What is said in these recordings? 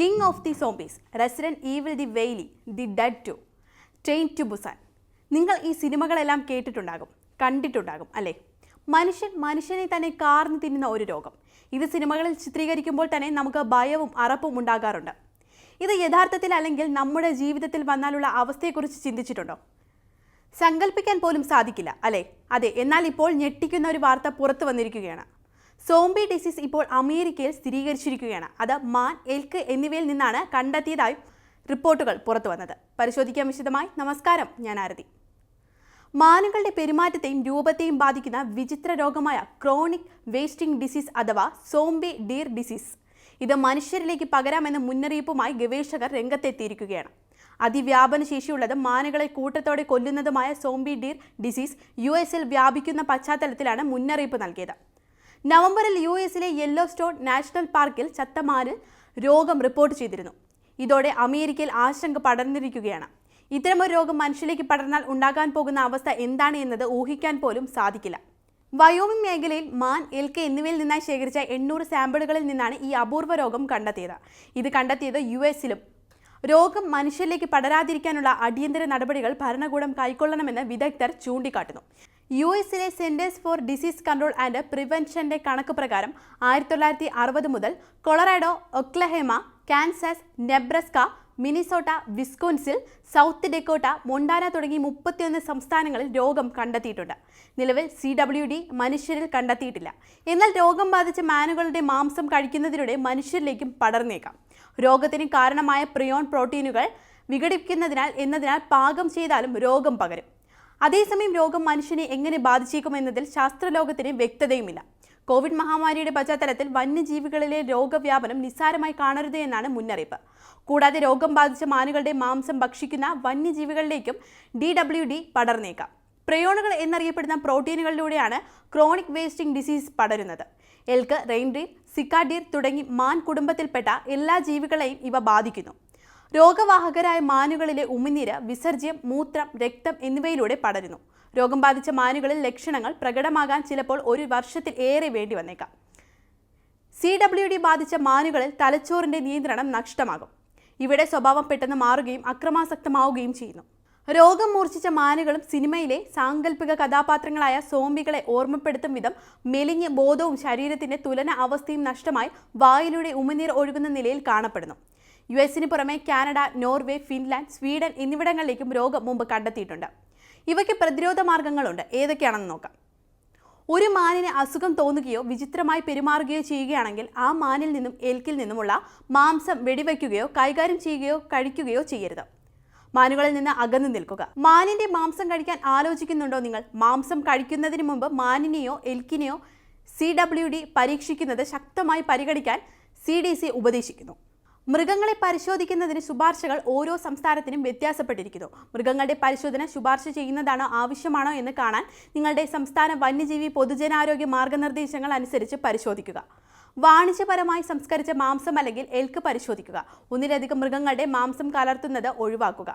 King of the zombies resident evil the വെയിലി the dead to train to Busan നിങ്ങൾ ഈ സിനിമകളെല്ലാം കേട്ടിട്ടുണ്ടാകും കണ്ടിട്ടുണ്ടാകും അല്ലേ? മനുഷ്യൻ മനുഷ്യനെ തന്നെ കാർന്നു തിന്നുന്ന ഒരു രോഗം. ഇത് സിനിമകളിൽ ചിത്രീകരിക്കുമ്പോൾ തന്നെ നമുക്ക് ഭയവും അറപ്പും ഉണ്ടാകാറുണ്ട്. ഇത് യഥാർത്ഥത്തിൽ അല്ലെങ്കിൽ നമ്മുടെ ജീവിതത്തിൽ വന്നാലുള്ള അവസ്ഥയെക്കുറിച്ച് ചിന്തിച്ചിട്ടുണ്ടോ? സങ്കല്പിക്കാൻ പോലും സാധിക്കില്ല അല്ലേ? അതെ എന്നാൽ ഇപ്പോൾ ഞെട്ടിക്കുന്ന ഒരു വാർത്ത പുറത്തു വന്നിരിക്കുകയാണ്. സോംബി ഡിസീസ് ഇപ്പോൾ അമേരിക്കയിൽ സ്ഥിരീകരിച്ചിരിക്കുകയാണ്. അത് മാൻ എൽക്ക് എന്നിവയിൽ നിന്നാണ് കണ്ടെത്തിയതായി റിപ്പോർട്ടുകൾ പുറത്തു വന്നത്. പരിശോധിക്കാൻ വിശദമായി. നമസ്കാരം ഞാൻ ആരതി. മാനുകളുടെ പെരുമാറ്റത്തെയും രൂപത്തെയും ബാധിക്കുന്ന വിചിത്ര രോഗമായ ക്രോണിക് വേസ്റ്റിംഗ് ഡിസീസ് അഥവാ സോംബി ഡീർ ഡിസീസ്. ഇത് മനുഷ്യരിലേക്ക് പകരാമെന്ന മുന്നറിയിപ്പുമായി ഗവേഷകർ രംഗത്തെത്തിയിരിക്കുകയാണ്. അതിവ്യാപന ശേഷിയുള്ളതും മാനുകളെ കൂട്ടത്തോടെ കൊല്ലുന്നതുമായ സോംബി ഡീർ ഡിസീസ് യു എസിൽ വ്യാപിക്കുന്ന പശ്ചാത്തലത്തിലാണ് മുന്നറിയിപ്പ് നൽകിയത്. നവംബറിൽ യു എസിലെ യെല്ലോ സ്റ്റോൺ നാഷണൽ പാർക്കിൽ ചത്തമാനിൽ രോഗം റിപ്പോർട്ട് ചെയ്തിരുന്നു. ഇതോടെ അമേരിക്കയിൽ ആശങ്ക പടർന്നിരിക്കുകയാണ്. ഇത്തരമൊരു രോഗം മനുഷ്യരിലേക്ക് പടർന്നാൽ ഉണ്ടാകാൻ പോകുന്ന അവസ്ഥ എന്താണ് എന്നത് ഊഹിക്കാൻ പോലും സാധിക്കില്ല. വയോമിംഗ് മേഖലയിൽ മാൻ എൽ കെ എന്നിവയിൽ നിന്നായി ശേഖരിച്ച എണ്ണൂറ് സാമ്പിളുകളിൽ നിന്നാണ് ഈ അപൂർവ രോഗം കണ്ടെത്തിയത്. ഇത് കണ്ടെത്തിയത് യു എസിലും രോഗം മനുഷ്യരിലേക്ക് പടരാതിരിക്കാനുള്ള അടിയന്തര നടപടികൾ ഭരണകൂടം കൈക്കൊള്ളണമെന്ന് വിദഗ്ധർ ചൂണ്ടിക്കാട്ടുന്നു. യു എസിലെ centres for disease control and പ്രിവെൻഷന്റെ കണക്ക് പ്രകാരം ആയിരത്തി തൊള്ളായിരത്തി അറുപത് മുതൽ Colorado Oklahoma Kansas Nebraska Minnesota Wisconsin South Dakota Montana തുടങ്ങി മുപ്പത്തിയൊന്ന് സംസ്ഥാനങ്ങളിൽ രോഗം കണ്ടെത്തിയിട്ടുണ്ട്. നിലവിൽ സി ഡബ്ല്യു ഡി മനുഷ്യരിൽ കണ്ടെത്തിയിട്ടില്ല. എന്നാൽ രോഗം ബാധിച്ച മാനുകളുടെ മാംസം കഴിക്കുന്നതിലൂടെ മനുഷ്യരിലേക്കും പടർന്നേക്കാം. രോഗത്തിന് കാരണമായ പ്രിയോൺ പ്രോട്ടീനുകൾ വിഘടിപ്പിക്കുന്നതിനാൽ എന്നതിനാൽ പാകം ചെയ്താലും രോഗം പകരും. അതേസമയം രോഗം മനുഷ്യനെ എങ്ങനെ ബാധിച്ചേക്കുമെന്നതിൽ ശാസ്ത്രലോകത്തിന് വ്യക്തതയുമില്ല. കോവിഡ് മഹാമാരിയുടെ പശ്ചാത്തലത്തിൽ വന്യജീവികളിലെ രോഗവ്യാപനം നിസ്സാരമായി കാണരുത് എന്നാണ് മുന്നറിയിപ്പ്. കൂടാതെ രോഗം ബാധിച്ച മാനുകളുടെ മാംസം ഭക്ഷിക്കുന്ന വന്യജീവികളിലേക്കും ഡി ഡബ്ല്യു ഡി പടർന്നേക്കാം. പ്രയോണുകൾ എന്നറിയപ്പെടുന്ന പ്രോട്ടീനുകളിലൂടെയാണ് ക്രോണിക് വേസ്റ്റിംഗ് ഡിസീസ് പടരുന്നത്. എൽക്ക് റെയിൻഡീർ സിക്കാഡീർ തുടങ്ങി മാൻ കുടുംബത്തിൽപ്പെട്ട എല്ലാ ജീവികളെയും ഇവ ബാധിക്കുന്നു. രോഗവാഹകരായ മാനുകളിലെ ഉമിനീര് വിസർജ്യം മൂത്രം രക്തം എന്നിവയിലൂടെ പടരുന്നു. രോഗം ബാധിച്ച മാനുകളിൽ ലക്ഷണങ്ങൾ പ്രകടമാകാൻ ചിലപ്പോൾ ഒരു വർഷത്തിൽ ഏറെ വേണ്ടി വന്നേക്കാം. സി ഡബ്ല്യു ഡി ബാധിച്ച മാനുകളിൽ തലച്ചോറിന്റെ നിയന്ത്രണം നഷ്ടമാകും. ഇവിടെ സ്വഭാവം പെട്ടെന്ന് മാറുകയും അക്രമാസക്തമാവുകയും ചെയ്യുന്നു. രോഗം മൂർച്ഛിച്ച മാനുകളും സിനിമയിലെ സാങ്കല്പിക കഥാപാത്രങ്ങളായ സോംബികളെ ഓർമ്മപ്പെടുത്തും വിധം മെലിഞ്ഞ ബോധവും ശരീരത്തിന്റെ തുലന അവസ്ഥയും നഷ്ടമായി വായിലൂടെ ഉമിനീർ ഒഴുകുന്ന നിലയിൽ കാണപ്പെടുന്നു. യു എസിന് പുറമെ കാനഡ നോർവേ ഫിൻലാൻഡ് സ്വീഡൻ എന്നിവിടങ്ങളിലേക്കും രോഗം മുമ്പ് കണ്ടെത്തിയിട്ടുണ്ട്. ഇവയ്ക്ക് പ്രതിരോധ മാർഗങ്ങളുണ്ട്. ഏതൊക്കെയാണെന്ന് നോക്കാം. ഒരു മാനിന് അസുഖം തോന്നുകയോ വിചിത്രമായി പെരുമാറുകയോ ചെയ്യുകയാണെങ്കിൽ ആ മാനിൽ നിന്നും എൽക്കിൽ നിന്നുമുള്ള മാംസം വെടിവയ്ക്കുകയോ കൈകാര്യം ചെയ്യുകയോ കഴിക്കുകയോ ചെയ്യരുത്. മാനുകളിൽ നിന്ന് അകന്നു നിൽക്കുക. മാനിന്റെ മാംസം കഴിക്കാൻ ആലോചിക്കുന്നുണ്ടോ നിങ്ങൾ? മാംസം കഴിക്കുന്നതിന് മുമ്പ് മാനിനെയോ എൽക്കിനെയോ സി ഡബ്ല്യു ഡി പരീക്ഷിക്കുന്നത് ശക്തമായി പരിഗണിക്കാൻ സി ഡി സി ഉപദേശിക്കുന്നു. മൃഗങ്ങളെ പരിശോധിക്കുന്നതിന് ശുപാർശകൾ ഓരോ സംസ്ഥാനത്തിനും വ്യത്യാസപ്പെട്ടിരിക്കുന്നു. മൃഗങ്ങളുടെ പരിശോധന ശുപാർശ ചെയ്യുന്നതാണോ ആവശ്യമാണോ എന്ന് കാണാൻ നിങ്ങളുടെ സംസ്ഥാന വന്യജീവി പൊതുജനാരോഗ്യ മാർഗനിർദ്ദേശങ്ങൾ അനുസരിച്ച് പരിശോധിക്കുക. വാണിജ്യപരമായി സംസ്കരിച്ച മാംസം അല്ലെങ്കിൽ എൽക്ക് പരിശോധിക്കുക. ഒന്നിലധികം മൃഗങ്ങളുടെ മാംസം കലർത്തുന്നത് ഒഴിവാക്കുക.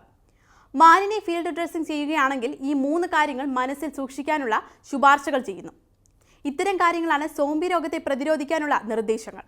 മാനിനെ ഫീൽഡ് ഡ്രസ്സിംഗ് ചെയ്യുകയാണെങ്കിൽ ഈ മൂന്ന് കാര്യങ്ങൾ മനസ്സിൽ സൂക്ഷിക്കാനുള്ള ശുപാർശകൾ ചെയ്യുന്നു. ഇത്തരം കാര്യങ്ങളാണ് സോംബി രോഗത്തെ പ്രതിരോധിക്കാനുള്ള നിർദ്ദേശങ്ങൾ.